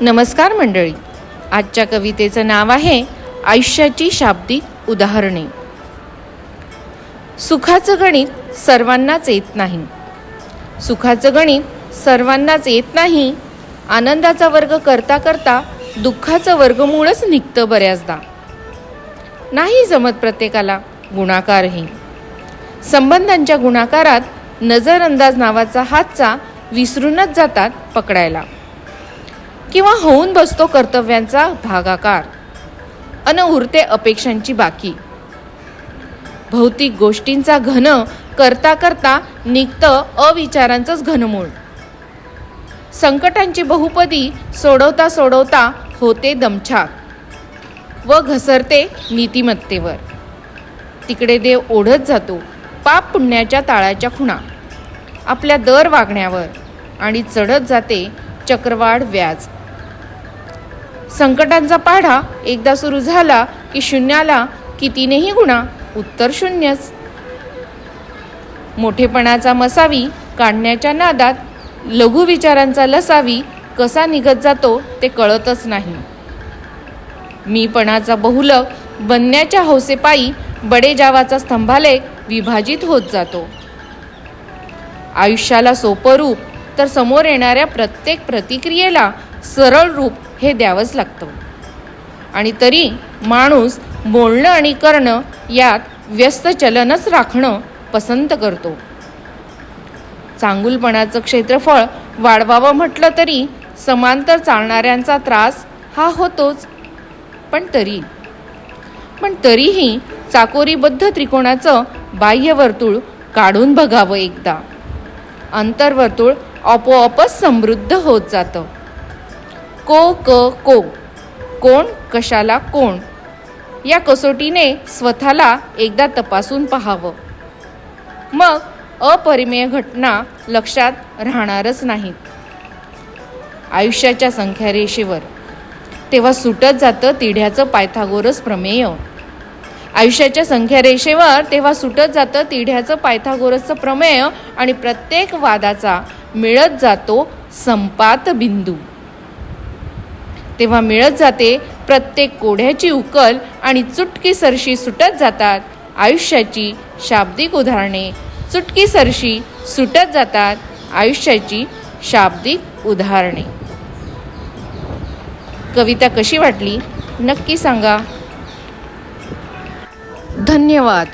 नमस्कार मंडळी. आजच्या कवितेचं नाव आहे आयुष्याची शाब्दिक उदाहरणे. सुखाचं गणित सर्वांनाच येत नाही. सुखाचं गणित सर्वांनाच येत नाही. आनंदाचा वर्ग करता करता दुःखाचं वर्गमूळच निघतं बऱ्याचदा. नाही जमत प्रत्येकाला गुणाकारही संबंधांच्या गुणाकारात नजरअंदाज नावाचा हातचा विसरूनच जातात पकडायला. किंवा होऊन बसतो कर्तव्यांचा भागाकार. अन उरते अपेक्षांची बाकी. भौतिक गोष्टींचा घन करता करता निघतं अविचारांचंच घनमूळ. संकटांची बहुपदी सोडवता सोडवता होते दमछाक व घसरते नीतिमत्तेवर. तिकडे देव ओढत जातो पाप पुण्याच्या ताळाच्या खुणा. आपल्या दर वागण्यावर आणि चढत जाते चक्रवाढ व्याज. संकटांचा पाढा एकदा सुरू झाला की शून्याला कितीनेही गुणा उत्तर शून्यच. मोठेपणाचा मसावी काढण्याच्या नादात लघु विचारांचा लसावी कसा निघत जातो ते कळतच नाही. मीपणाचा बहुलक बनण्याच्या हौसेपायी बडेजावाचा स्तंभालेख विभाजित होत जातो. आयुष्याला सोपं रूप तर समोर येणाऱ्या प्रत्येक प्रतिक्रियेला सरळ रूप हे द्यावंच लागतं. आणि तरी माणूस बोलणं आणि करणं यात व्यस्त चलनच राखणं पसंत करतो. चांगुलपणाचं क्षेत्रफळ वाढवावं म्हटलं तरी समांतर चालणाऱ्यांचा त्रास हा होतोच. पण तरी पण तरीही चाकोरीबद्ध त्रिकोणाचं बाह्यवर्तुळ काढून बघावं एकदा. अंतर्वर्तुळ आपोआपच समृद्ध होत जातं. को क को. कोण कशाला कोण? या कसोटीने स्वतःला एकदा तपासून पाहावं. मग अपरिमेय घटना लक्षात राहणारच नाहीत. आयुष्याच्या संख्यारेषेवर तेव्हा सुटत जातं तिढ्याचं पायथागोरस प्रमेय. आयुष्याच्या संख्यारेषेवर तेव्हा सुटत जातं तिढ्याचं पायथागोरसचं प्रमेय आणि प्रत्येक वादाचा मिळत जातो संपात बिंदू तेव्हा मिळत जाते प्रत्येक कोढ्याची उकल आणि चुटकी सरशी सुटत जातात. आयुष्याची शाब्दिक उदाहरणे. चुटकी सरशी सुटत जातात. आयुष्याची शाब्दिक उदाहरणे. कविता कशी वाटली? नक्की सांगा. धन्यवाद.